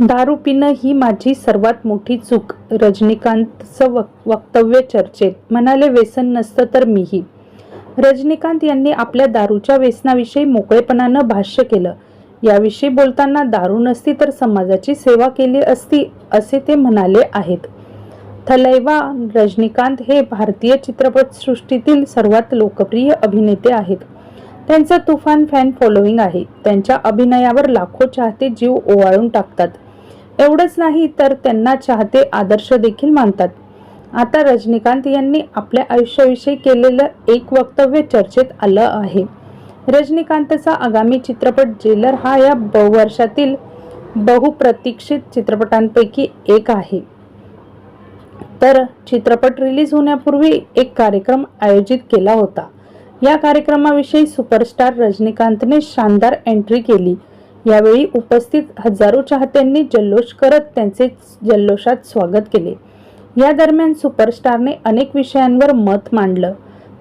दारू पिणं ही माझी सर्वात मोठी चूक. रजनीकांतचं वक वक्तव्य चर्चेत. म्हणाले व्यसन नसतं तर मीही. रजनीकांत यांनी आपल्या दारूच्या व्यसनाविषयी मोकळेपणानं भाष्य केलं. याविषयी बोलताना दारू नसती तर समाजाची सेवा केली असती असे ते म्हणाले आहेत. थलैवा रजनीकांत हे भारतीय चित्रपटसृष्टीतील सर्वात लोकप्रिय अभिनेते आहेत. त्यांचं तुफान फॅन फॉलोईंग आहे. त्यांच्या अभिनयावर लाखो चाहते जीव ओवाळून टाकतात. एवढंच नाही तर त्यांना चाहते आदर्श देखील मानतात. आता रजनीकांत यांनी आपल्या आयुष्याविषयी केलेलं एक वक्तव्य चर्चेत आलं आहे. रजनीकांतचा आगामी चित्रपट जेलर हा या बहुवर्षातील वर्षातील बहुप्रतीक्षित चित्रपटांपैकी एक आहे. तर चित्रपट रिलीज होण्यापूर्वी एक कार्यक्रम आयोजित केला होता. या कार्यक्रमाविषयी सुपरस्टार रजनीकांतने शानदार एंट्री केली. यावेळी उपस्थित हजारो चाहत्यांनी जल्लोष करत त्यांचे जल्लोषात स्वागत केले. या दरम्यान सुपरस्टारने अनेक विषयांवर मत मांडलं.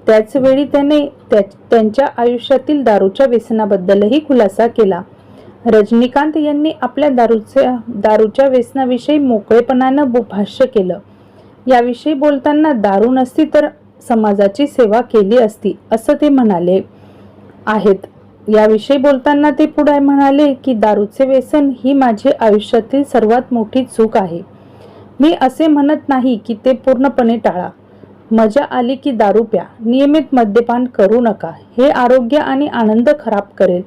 त्याचवेळी त्याने त्या त्यांच्या आयुष्यातील दारूच्या व्यसनाबद्दलही खुलासा केला. रजनीकांत यांनी आपल्या दारूच्या दारूच्या व्यसनाविषयी मोकळेपणानं भाष्य केलं. याविषयी बोलताना दारू नसती तर समाजाची सेवा केली असती असं ते म्हणाले आहेत. याविषयी बोलताना ते पुढे म्हणाले की दारूचे व्यसन ही माझी आयुष्यातील सर्वात मोठी चूक आहे. मी असे म्हणत नाही की ते पूर्णपणे टाळा. मजा आली की दारू प्या. नियमित मद्यपान करू नका. हे आरोग्य आणि आनंद खराब करेल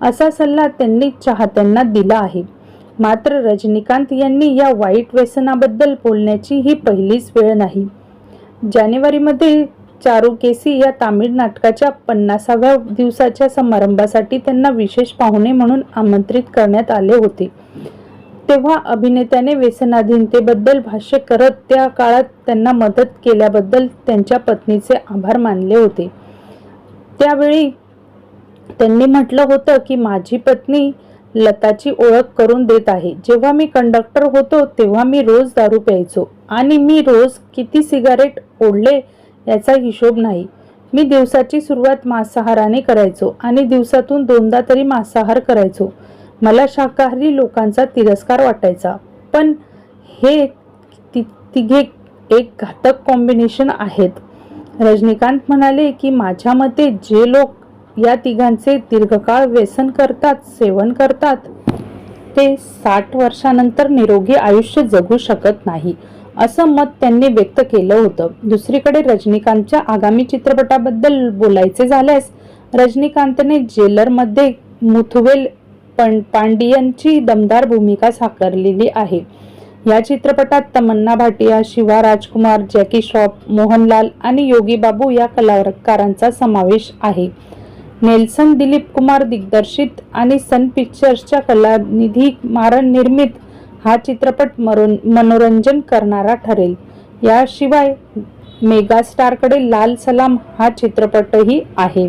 असा सल्ला त्यांनी चाहत्यांना दिला आहे. मात्र रजनीकांत यांनी या वाईट व्यसनाबद्दल बोलण्याची ही पहिलीच वेळ नाही. जानेवारीमध्ये चारुकेसी या तामिळ नाटकाच्या पन्नासाव्या दिवसाच्या समारंभासाठी त्यांना विशेष पाहुणे म्हणून आमंत्रित करण्यात आले होते. तेव्हा अभिनेत्याने व्यसनाधीनतेबद्दल भाष्य करत त्या काळात त्यांना मदत केल्याबद्दल त्यांच्या पत्नीचे आभार मानले होते. त्यावेळी त्यांनी म्हटलं होतं की माझी पत्नी लताची ओळख करून देत आहे. जेव्हा मी कंडक्टर होतो तेव्हा मी रोज दारू प्यायचो आणि मी रोज किती सिगारेट ओढले याचा हिशोब नाही. मी दिवसाची सुरुवात मांसाहाराने करायचो आणि दिवसातून दोनदा तरी मांसाहार करायचो. मला शाकाहारी लोकांचा तिरस्कार वाटायचा. पण हे ति तिघे एक घातक कॉम्बिनेशन आहेत. रजनीकांत म्हणाले की माझ्या मते जे लोक या तिघांचे दीर्घकाळ व्यसन करतात सेवन करतात ते साठ वर्षानंतर निरोगी आयुष्य जगू शकत नाही. असं मत त्यांनी व्यक्त केलं होतं. दुसरीकडे रजनीकांतच्या आगामी चित्रपटाबद्दल बोलायचे झाल्यास रजनीकांतने जेलरमध्ये मुथुवेल पण पांडियनची दमदार भूमिका साकारलेली आहे. या चित्रपटात तमन्ना भाटिया शिवा राजकुमार जॅकी श्रॉफ मोहनलाल आणि योगी बाबू या कलाकारांचा समावेश आहे. नेल्सन दिलीप कुमार दिग्दर्शित आणि सन पिक्चर्सच्या कलानिधी मारण निर्मित हा चित्रपट मरोन मनोरंजन करणारा ठरेल. याशिवाय मेगास्टारकडे लाल सलाम हा चित्रपटही आहे.